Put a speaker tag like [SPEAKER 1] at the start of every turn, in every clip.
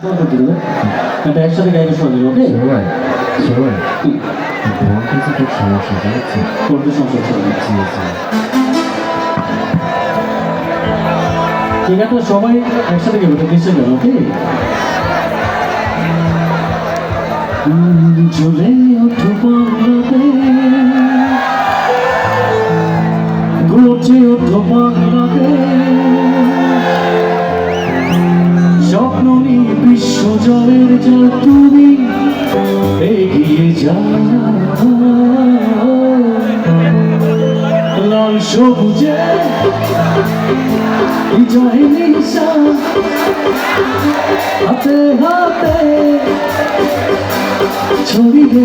[SPEAKER 1] একটা একসাথে গাইবে দেবে ওকে
[SPEAKER 2] সবাই সবাই তোমার কাছে খুব সমস্যা
[SPEAKER 1] সংসার চলবে
[SPEAKER 2] জি জি
[SPEAKER 1] ঠিক আছে সবাই একসাথে গেবে এটা নিশ্চয় যাবে ওকে চলে ওঠো বাংলাতে গড়ছে ওঠো বাংলাতে জয়ের জল তুমি এগিয়ে যাও লাল সবুজে নিশান হাতে হাতে ছড়িয়ে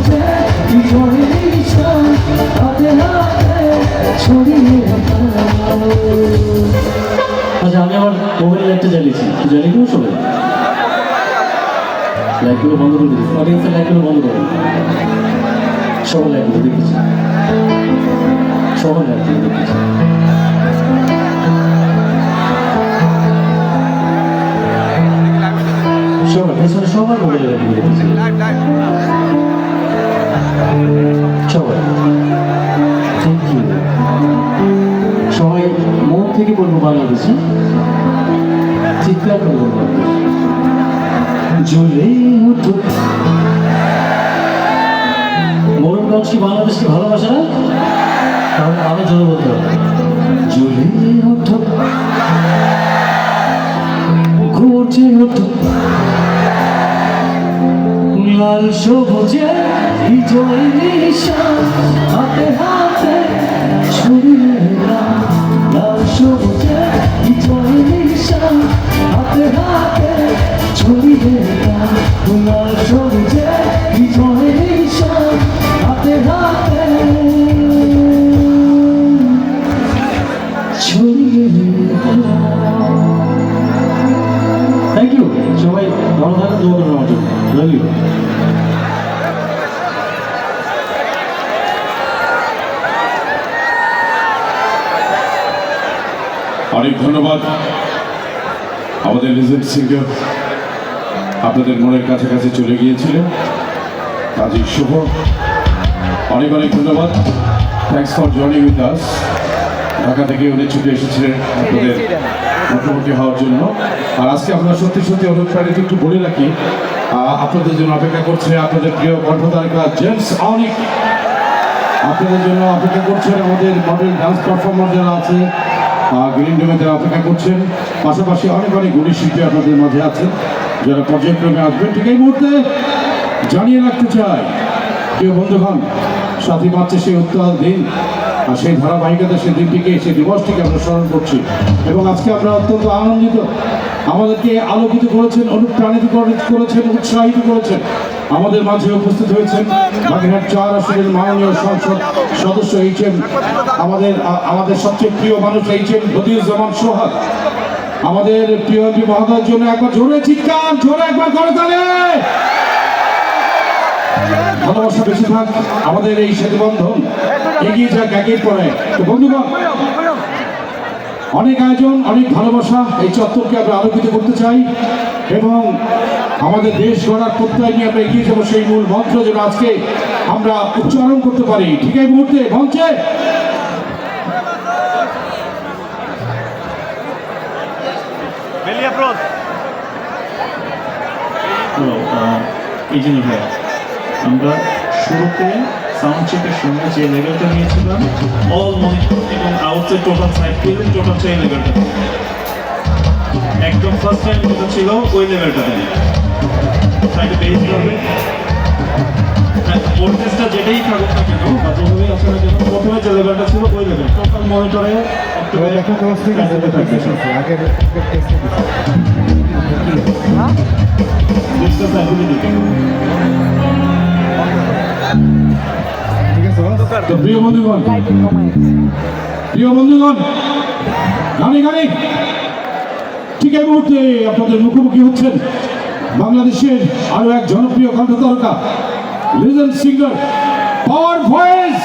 [SPEAKER 1] লাইটগুলো বন্ধ করে দিয়েছি। অডিয়েন্সের লাইটগুলো বন্ধ করে সবাই লাইটগুলো দেখেছি। সবাই লাইটগুলো দেখেছি। সবাই পেছনে সবার মোবাইলে লাইটগুলো দেখেছি। সবাই থ্যাংক ইউ সবাই মন থেকে বলব বাংলাদেশে। চিৎকার করে বলব জ্বলে উঠো। মোরনগঞ্জ কি বাংলাদেশকে ভালোবাসে না? তাহলে আমি জোরে বলতে হবে। জ্বলে ওঠো ঘুরছে ওঠো লাল সবুজে বিজয় নিশান হাতে হাতে ছড়িয়ে লাল সবুজে বিজয় নিশান হাতে হাতে দাও লাল সবুজে বিজয় নিশান হাতে হাতে ছড়িয়ে থ্যাংক ইউ সবাই ভালো থাকুন করবেন আমার জন্য। লাভ
[SPEAKER 3] অনেক ধন্যবাদ। আমাদের রিজেন্ট সিঙ্গার আপনাদের মনের কাছাকাছি চলে গিয়েছিল। কাজী শুভ। অনেক অনেক ধন্যবাদ। Thanks for joining with us Dhaka থেকে উনি ছুটে এসেছিলেন আপনাদের মুখোমুখি হওয়ার জন্য। আর আজকে আমরা সত্যি সত্যি অনুপ্রাণিত একটু বলে রাখি আপনাদের জন্য অপেক্ষা করছে আপনাদের প্রিয় কণ্ঠতারিকা জেমস আউনিক আপনাদের জন্য অপেক্ষা করছেন আমাদের মডেল ডান্স পারফর্মার যারা আছে গ্রিন রুমে যারা অপেক্ষা করছেন। পাশাপাশি অনেক অনেক গুণী শিল্পী আপনাদের মাঝে আছেন। যারা পর্যায়ক্রমে আসবেন, ঠিক এই মুহূর্তে জানিয়ে রাখতে চাই, প্রিয় বন্ধুগণ, সাথী পাচ্ছে সেই উত্তাল দিন, আর সেই ধারাবাহিকতা সেই দিনটিকে, সেই দিবসটিকে আমরা স্মরণ করছি। এবং আজকে আমরা অত্যন্ত আনন্দিত। আমাদেরকে আলোকিত করেছেন, অনুপ্রাণিত করে- করেছেন, উৎসাহিত করেছেন। আমাদের মাঝে উপস্থিত হয়েছেন বাগেরহাট চার আসনের মাননীয় সংসদ সদস্য এইচ এম, আমাদের আমাদের সবচেয়ে প্রিয় মানুষ এইচ এম বদিউজ্জামান সোহাগ। আমাদের প্রিয় এমপি মহোদয়ের জন্য একবার জোরে চিৎকার, জোরে একবার করে তালে। ভালোবাসা বেশি থাক আমাদের এই সেতু বন্ধন এগিয়ে যাক একের পরে তো বন্ধুগণ, অনেক আয়োজন, অনেক ভালোবাসা এই চত্বরকে আমরা আলোকিত করতে চাই এবং আমাদের দেশ গড়ার প্রত্যয় নিয়ে আমরা এগিয়ে যাব সেই মূল মন্ত্র যেন আজকে আমরা উচ্চারণ করতে পারি। ঠিক এই মুহূর্তে মঞ্চে
[SPEAKER 4] বেলি অ্যাপ্রোচ
[SPEAKER 5] হ্যালো এই জন্য ভাইয়া আমরা শুরুতে সাউন্ড চেকের সময় যে লেভেলটা নিয়েছিলাম অল মনিটর এবং আউটসাইড টোটাল সাইড টোটাল সেই লেভেলটা ফার্স্ট টাইম যেটা ছিল ওই লেভেলটাতে সাইডে বেস হবে ভোল্টেজটা যেটাই থাকুক না কেন বা যেভাবেই আসে না কেন প্রথমে যে লেভেলটা ছিল ওই লেভেল টোটাল মনিটরে
[SPEAKER 2] এবার দেখো তোমার ঠিক
[SPEAKER 5] থাকবে
[SPEAKER 2] আগের টেস্টে
[SPEAKER 5] ডিসটেন্স এখনই দিতে
[SPEAKER 2] ঠিক আছে
[SPEAKER 3] প্রিয় বন্ধুগণ প্রিয় বন্ধুগণ গানে গানে ঠিক এই মুহূর্তে আপনাদের মুখোমুখি হচ্ছেন বাংলাদেশের আরও এক জনপ্রিয় কণ্ঠ তারকা লিজেন্ড সিঙ্গার পাওয়ার ভয়েস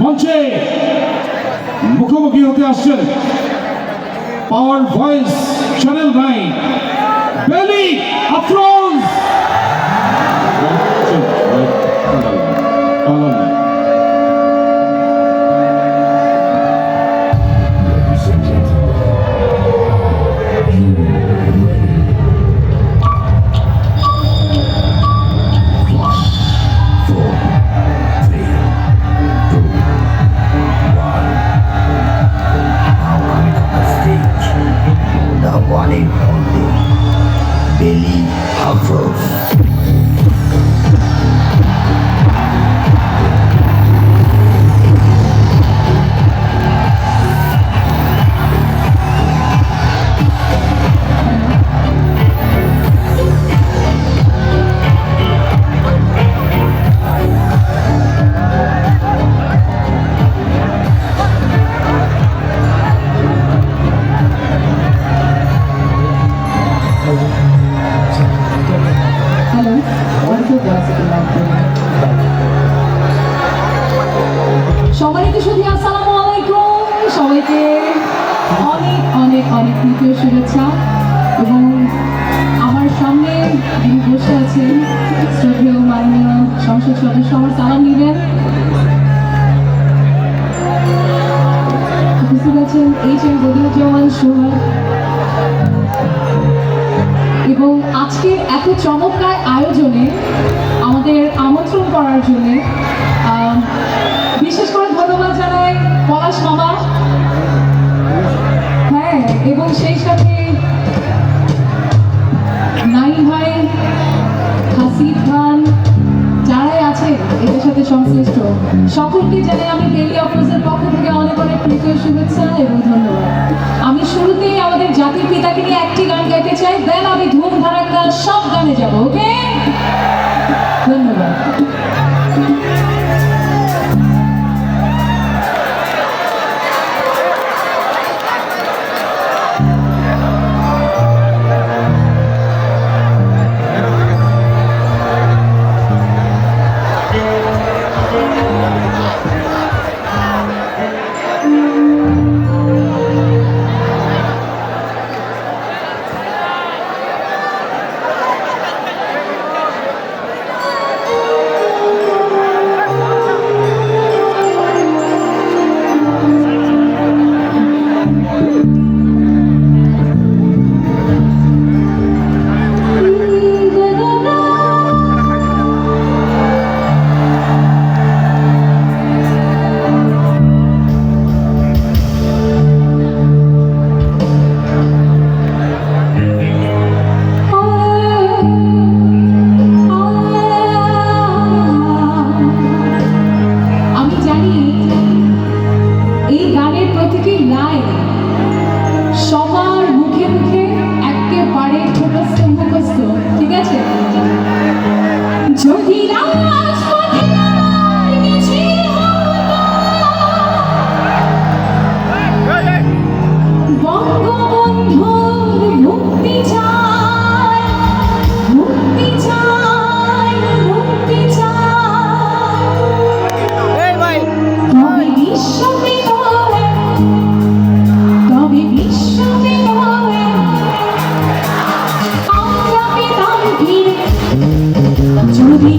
[SPEAKER 3] মঞ্চে মুখোমুখি হতে আসছেন power voice channel nine Beli Afroz
[SPEAKER 6] Wani Belly Afro. আমার সালাম নিবেন উপস্থিত আছেন এইচ এম বদিউজ্জামান সোহাগ এবং আজকের এত চমৎকার আয়োজনে আমাদের আমন্ত্রণ করার জন্য বিশেষ করে ধন্যবাদ জানাই সকলকে জানাই আমি ডেলি অফিসের পক্ষ থেকে অনেক অনেক প্রীতীয় শুভেচ্ছা এবং ধন্যবাদ। আমি শুরুতেই আমাদের জাতির পিতাকে নিয়ে একটি গান গাইতে চাই দেন আমি ধুম ধারাক্কা সব গানে যাব ওকে ধন্যবাদ।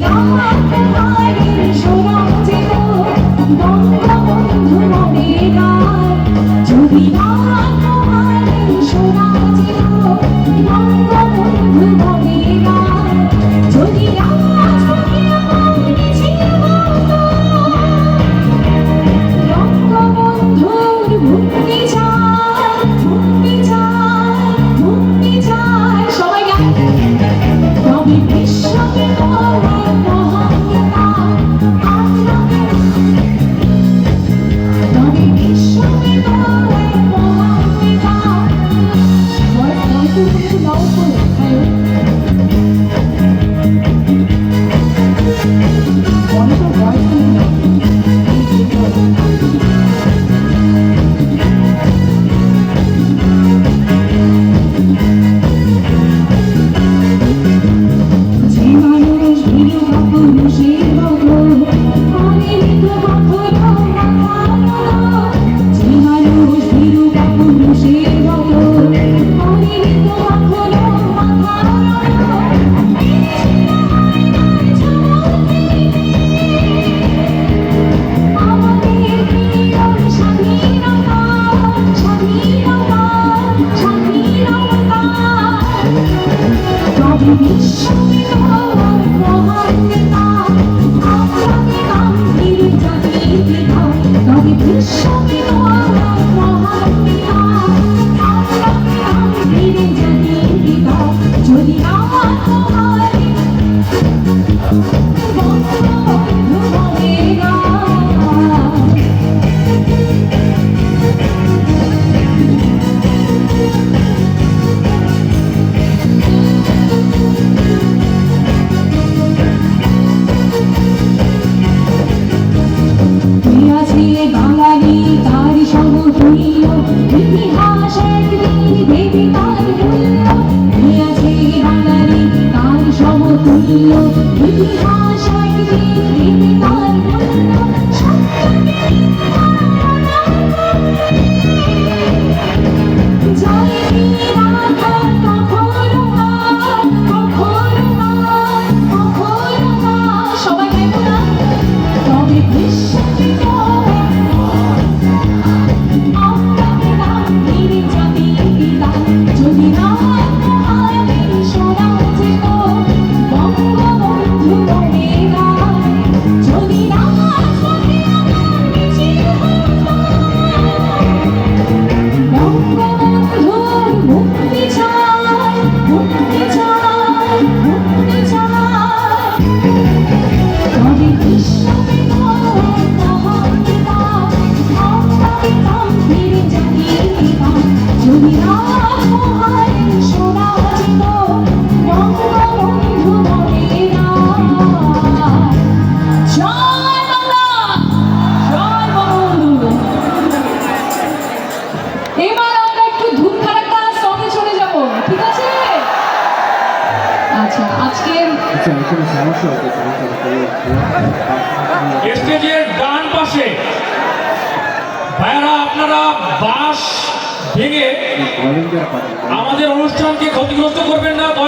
[SPEAKER 2] No. এখানে সমস্যা হতে
[SPEAKER 7] স্টেজের ডান পাশে। ভাইয়ারা, আপনারা বাস ভেঙে আমাদের অনুষ্ঠানকে ক্ষতিগ্রস্ত করবেন না